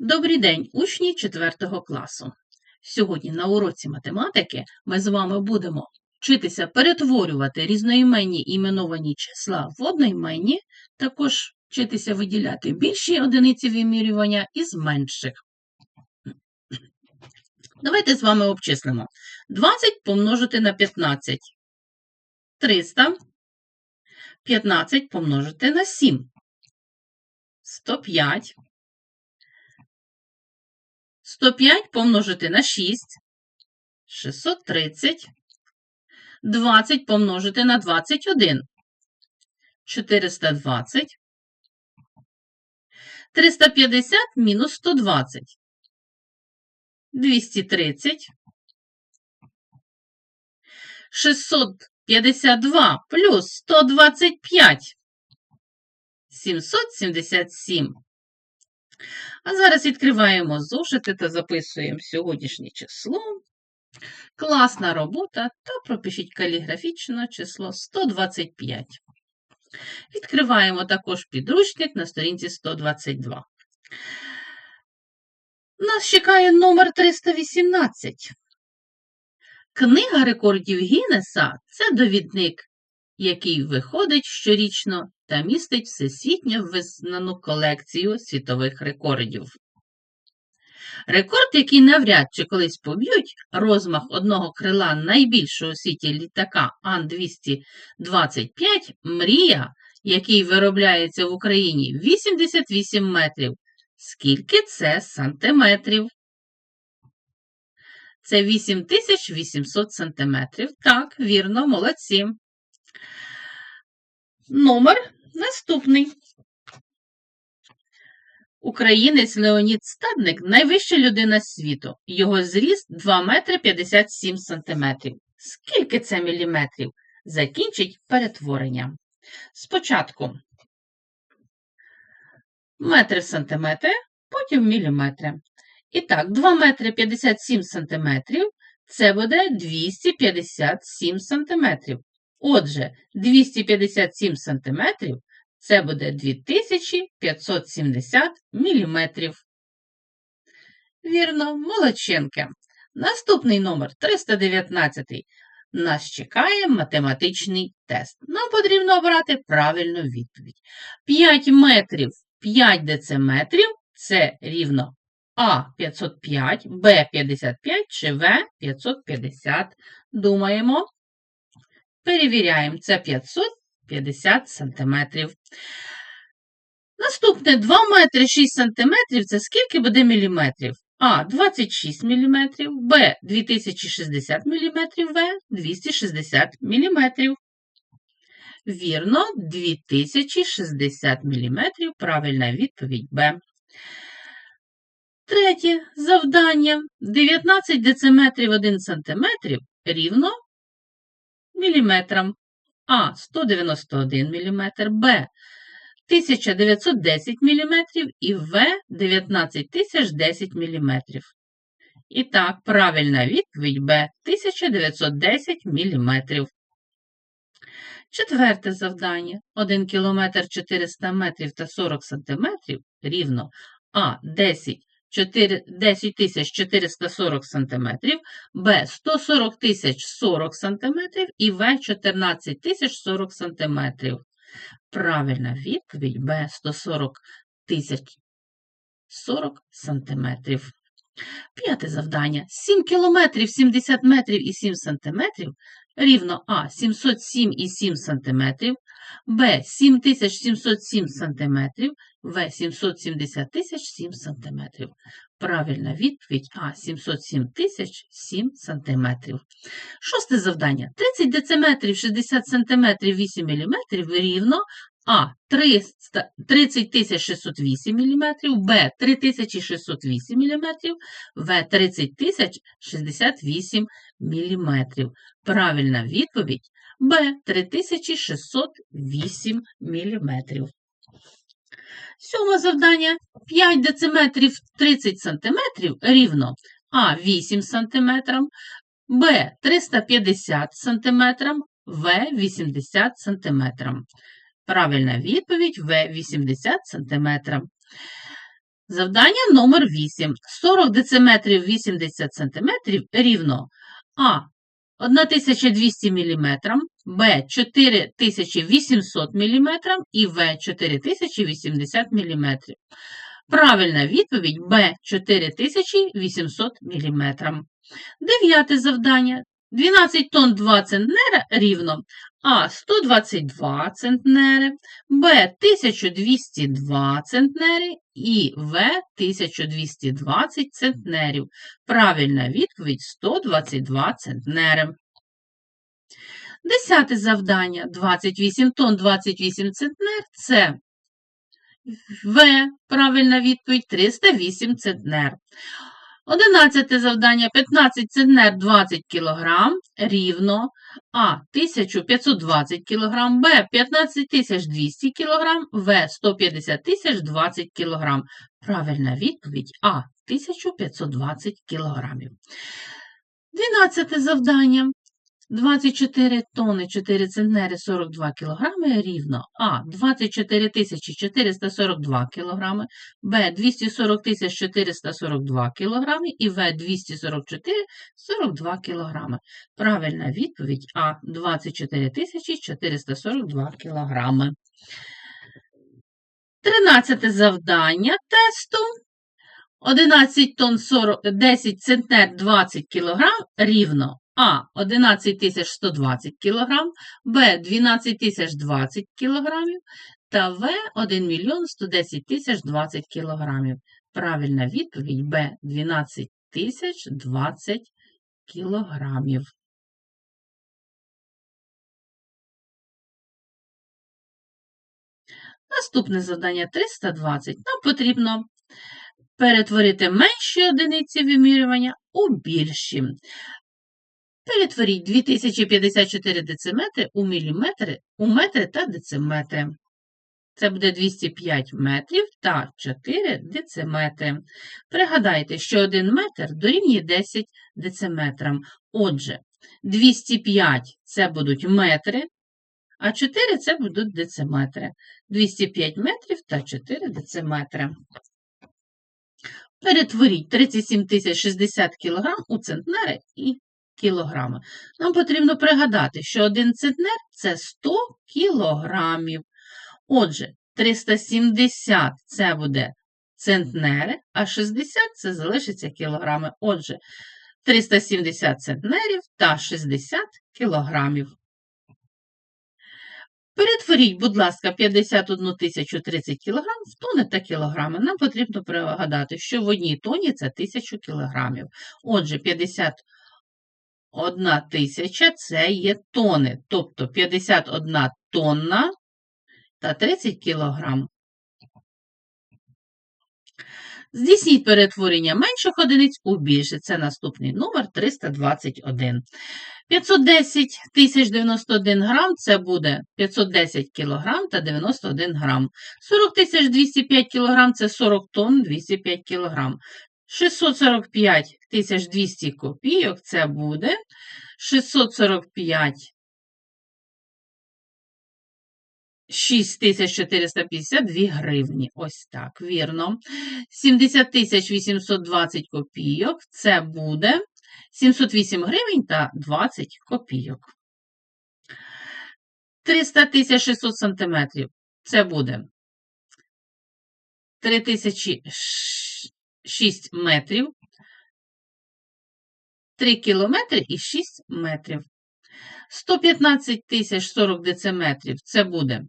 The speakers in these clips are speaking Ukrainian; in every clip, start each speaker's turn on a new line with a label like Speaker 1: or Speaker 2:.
Speaker 1: Добрий день, учні 4 класу. Сьогодні на уроці математики ми з вами будемо вчитися перетворювати різноіменні іменовані числа в одноіменні, також вчитися виділяти більші одиниці вимірювання із менших. Давайте з вами обчислимо. 20 помножити на 15. 300. 15 помножити на 7. 105. 105 помножити на 6 – 630. 20 помножити на 21 – 420. 350 мінус 120 – 230. 652 плюс 125 – 777. А зараз відкриваємо зошити та записуємо сьогоднішнє число. Класна робота та пропишіть каліграфічно число 125. Відкриваємо також підручник на сторінці 122. Нас чекає номер 318. Книга рекордів Гіннеса – це довідник, який виходить щорічно та містить всесвітньо визнану колекцію світових рекордів. Рекорд, який навряд чи колись поб'ють, розмах одного крила найбільшого у світі літака Ан-225 Мрія, який виробляється в Україні 88 метрів. Скільки це сантиметрів? Це 8800 сантиметрів. Так, вірно, молодці. Номер наступний. Українець Леонід Стадник найвища людина світу. Його зріст 2 метри 57 сантиметрів. Скільки це міліметрів? Закінчить перетворення. Спочатку метри в сантиметри, потім міліметри. І так, 2 метри 57 сантиметрів – це буде 257 сантиметрів. Отже, 257 см – це буде 2570 мм. Вірно, молодчинки. Наступний номер 319. Нас чекає математичний тест. Нам потрібно обрати правильну відповідь. 5 метрів 5 дециметрів – це рівно А 505, Б 55 чи В 550. Думаємо. Перевіряємо, це 550 сантиметрів. Наступне 2 метри 6 сантиметрів це скільки буде міліметрів? А 26 мм, Б 2060 мм, В 260 мм. Вірно, 2060 мм. Правильна відповідь Б. Третє завдання. 19 дециметрів 1 см рівно міліметрам. А 191 мм, Б 1910 мм і В 19010 мм. І так, правильна відповідь Б 1910 мм. Четверте завдання: 1 км 400 метрів та 40 см рівно А10 4, 10 440 см, Б 140 тисяч 40 см і В 14 40 см. Правильна відповідь Б 140 40 см. П'яте завдання. 7 км 70 метрів і 7 см рівно А 707,7 см, Б 7707 см в 770 тисяч 7 см. Правильна відповідь А 707 тисяч 7 см. Шосте завдання. 30 дециметрів 60 см 8 мм рівно А 300, 30 608 мм, Б 3608 мм, В 30 068 мм. Правильна відповідь Б 3608 мм. Сьоме завдання 5 дециметрів 30 см рівно А 8 см, Б 350 см, В 80 см. Правильна відповідь В 80 см. Завдання номер 8. 40 дециметрів 80 сантиметрів рівно А. 1200 мм, Б. 4800 мм і В. 4080 мм. Правильна відповідь Б. 4800 мм. Дев'яте завдання. 12 тонн 2 центнера рівно А 122 центнери, Б 1202 центнери і В 1220 центнерів. Правильна відповідь 122 центнери. Десяте завдання. 28 тонн 28 центнер це В. Правильна відповідь 308 центнер. Одинадцяте завдання 15 центнер 20 кг рівно А 1520 кг, Б 15200 кг, В 150 тисяч 20 кг. Правильна відповідь А 1520 кг. Дванадцяте завдання 24 тонни 4 центнери 42 кг рівно А 24 тисячі 442 кг, Б 240 тисяч 442 кг і В 244 42 кг. Правильна відповідь А 24 тисячі 442 кг. Тринадцяте завдання тесту. 11 тонн 40, 10 центнер 20 кг рівно а. 11120 кг, Б. 12020 кг та В. 1 мільйон 110 тисяч 20 кг. Правильна відповідь Б. 12020 кг. Наступне завдання 320. Нам потрібно перетворити менші одиниці вимірювання у більші. Перетворіть 2054 дециметри у міліметри, у метри та дециметри. Це буде 205 метрів та 4 дециметри. Пригадайте, що 1 метр дорівнює 10 дециметрам. Отже, 205 це будуть метри, а 4 це будуть дециметри. 205 метрів та 4 дециметри. Перетворіть 37 060 кг у центнери і кілограми. Нам потрібно пригадати, що 1 центнер це 100 кілограмів. Отже, 370 це буде центнери, а 60 це залишиться кілограми. Отже, 370 центнерів та 60 кілограмів. Перетворіть, будь ласка, 51 тисячу 30 кг в тони та кілограми. Нам потрібно пригадати, що в одній тоні це 1000 кілограмів. Отже, 51 тисяча це є тони, тобто 51 тонна та 30 кілограм. Здійсніть перетворення менших одиниць у більше. Це наступний номер 321. 510 тисяч 91 грам це буде 510 кілограм та 91 грам. 40 тисяч 205 кілограм це 40 тонн 205 кілограм. 645 тисяч 200 копійок це буде 645 6452 гривні. Ось так, вірно. 70 820 копійок це буде 708 гривень та 20 копійок. 300 600 сантиметрів це буде 3006 метрів, 3 кілометри і 6 метрів. 115 тисяч 40 дециметрів це буде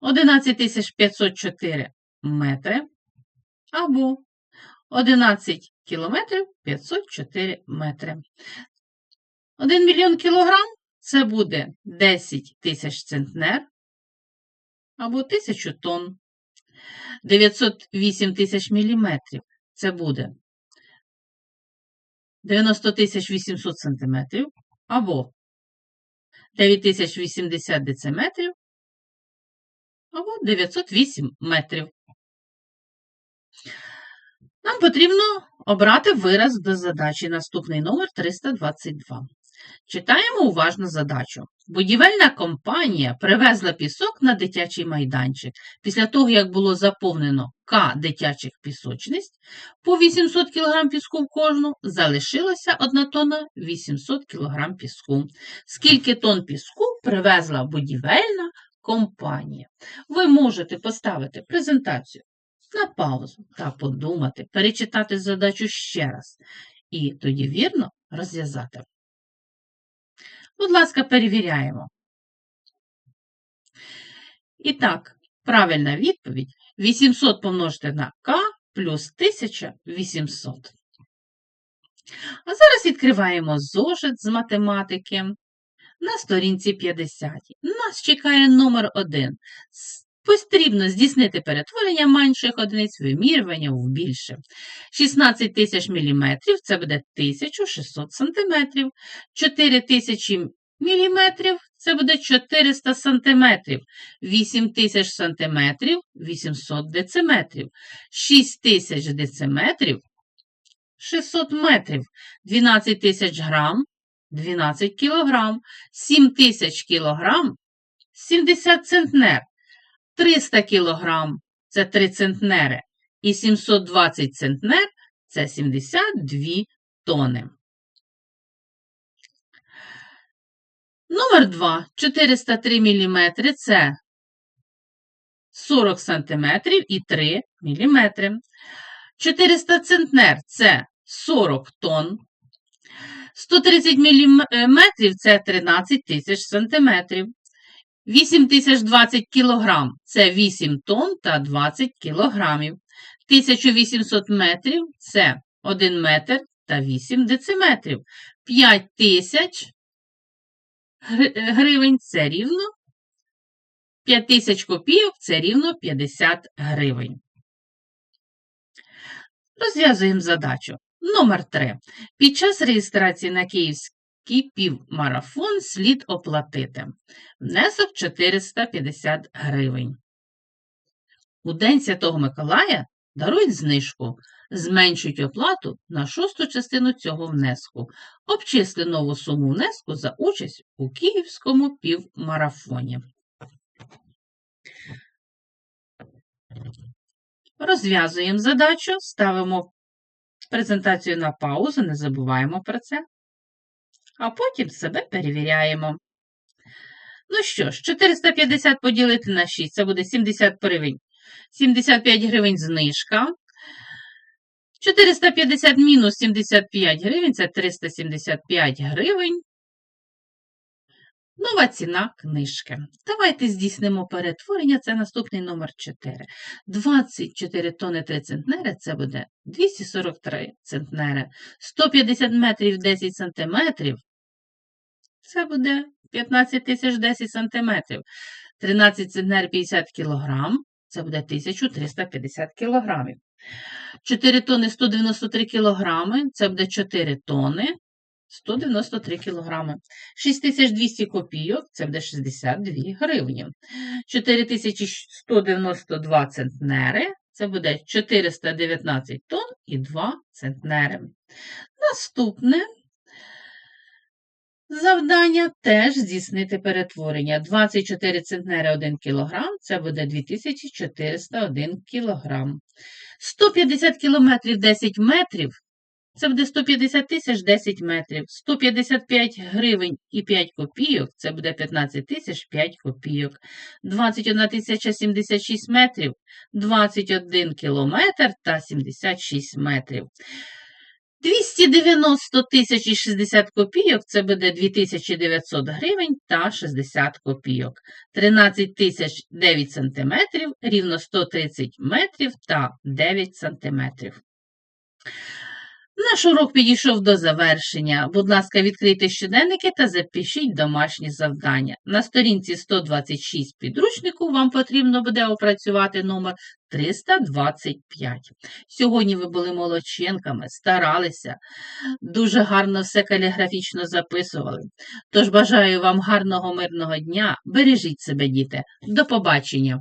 Speaker 1: 11 504 метри або 11 кілометрів 504 метри. 1 мільйон кілограм це буде 10 тисяч центнер або 1000 тонн. 908 тисяч міліметрів це буде 90 тисяч 800 сантиметрів або 9080 дециметрів або 908 метрів. Нам потрібно обрати вираз до задачі. Наступний номер 322. Читаємо уважно задачу. Будівельна компанія привезла пісок на дитячий майданчик. Після того, як було заповнено К дитячих пісочниць, по 800 кг піску в кожну, залишилася 1 тонна 800 кг піску. Скільки тонн піску привезла будівельна компанія? Ви можете поставити презентацію на паузу та подумати, перечитати задачу ще раз і тоді вірно розв'язати. Будь ласка, перевіряємо. І так, правильна відповідь 800 помножити на К плюс 1800. А зараз відкриваємо зошит з математики на сторінці 50. Нас чекає номер 1. Потрібно здійснити перетворення менших одиниць вимірювання в більше. 16 тисяч міліметрів це буде 1600 сантиметрів. 4 тисячі міліметрів це буде 400 сантиметрів. 8 тисяч сантиметрів 800 дециметрів. 6 тисяч дециметрів 600 метрів. 12 тисяч грам 12 кілограм. 7 тисяч кілограм 70 центнер. 300 кілограм – це 3 центнери, і 720 центнер – це 72 тони. Номер 2. 403 мм – це 40 см і 3 мм. 400 центнер – це 40 тонн. 130 мм – це 13 тисяч сантиметрів. 8020 кг – це 8 тонн та 20 кілограмів. 1800 метрів – це 1 метр та 8 дециметрів. 5000 гривень – це рівно 5000 копійок – це рівно 50 гривень. Розв'язуємо задачу. Номер 3. Під час реєстрації на Київський півмарафон слід оплатити. Внесок 450 гривень. У День Святого Миколая дарують знижку, зменшують оплату на шосту частину цього внеску. Обчисли нову суму внеску за участь у Київському півмарафоні. Розв'язуємо задачу, ставимо презентацію на паузу, не забуваємо про це а потім себе перевіряємо. Ну що ж, 450 поділити на 6, це буде 70 гривень. 75 гривень знижка. 450 мінус 75 гривень це 375 гривень. Нова ціна книжки. Давайте здійснимо перетворення, це наступний номер 4. 24 тони 3 центнери це буде 243 центнери. 150 метрів 10 сантиметрів це буде 15 тисяч 10 сантиметрів. 13 центнер 50 кілограм, це буде 1350 кілограмів. 4 тони 193 кілограми, це буде 4 тони 193 кілограми. 6200 копійок, це буде 62 гривні. 4192 центнери, це буде 419 тонн і 2 центнери. Наступне Завдання теж здійснити перетворення. 24 центнери 1 кг це буде 2401 кг. 150 км 10 метрів це буде 150 тисяч 10 метрів. 155 гривень і 5 копійок це буде 15 тисяч 5 копійок. 21 тисяча 76 метрів 21 кілометр та 76 метрів. 290 тисяч і 60 копійок це буде 2900 гривень та 60 копійок. 13 тисяч 9 сантиметрів рівно 130 метрів та 9 сантиметрів. Наш урок підійшов до завершення. Будь ласка, відкрийте щоденники та запишіть домашні завдання. На сторінці 126 підручнику вам потрібно буде опрацювати номер 325. Сьогодні ви були молодченками, старалися, дуже гарно все каліграфічно записували. Тож бажаю вам гарного мирного дня. Бережіть себе, діти. До побачення!